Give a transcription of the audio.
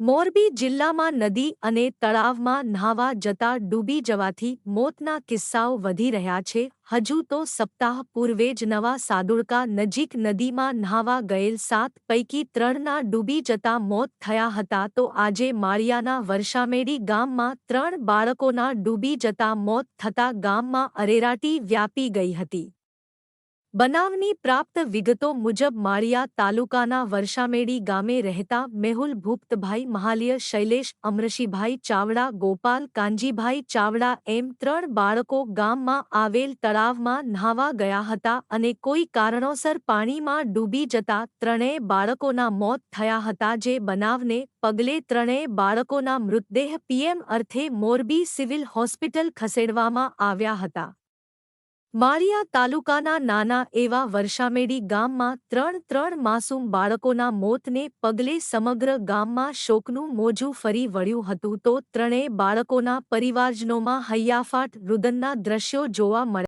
મોરબી જિલ્લામાં નદી અને તળાવમાં ન્હાવા જતા ડૂબી જવાથી મોતના કિસ્સાઓ વધી રહ્યા છે. હજુ તો સપ્તાહ પૂર્વે જ નવા સાદુડકા નજીક નદીમાં ન્હાવા ગયેલ સાત પૈકી ત્રણના ડૂબી જતા મોત થયા હતા તો આજે માળિયાના વર્ષામેડી ગામમાં ત્રણ બાળકોના ડૂબી જતા મોત થતા ગામમાં અરેરાટી વ્યાપી ગઈ હતી. બનાવની પ્રાપ્ત વિગતો મુજબ માળિયા તાલુકાના વર્ષામેડી ગામે રહેતા મેહુલ ભૂપતભાઈ મહાલિય શૈલેષ, અમરશીભાઈ ચાવડા, ગોપાલ કાંજીભાઈ ચાવડા એમ ત્રણ બાળકો ગામમાં આવેલ તળાવમાં ન્હાવા ગયા હતા અને કોઈ કારણોસર પાણીમાં ડૂબી જતા ત્રણેય બાળકોના મોત થયા હતા જે બનાવને પગલે ત્રણેય બાળકોના મૃતદેહ પીએમ અર્થે મોરબી સિવિલ હોસ્પિટલ ખસેડવામાં આવ્યા હતા. માળિયા તાલુકાના નાના એવા વર્ષામેડી ગામમાં ત્રણ ત્રણ માસૂમ બાળકોના મોતને પગલે સમગ્ર ગામમાં શોકનું મોજું ફરી વળ્યું હતું તો ત્રણેય બાળકોના પરિવારજનોમાં હૈયાફાટ, રુદનના દ્રશ્યો જોવા મળ્યા.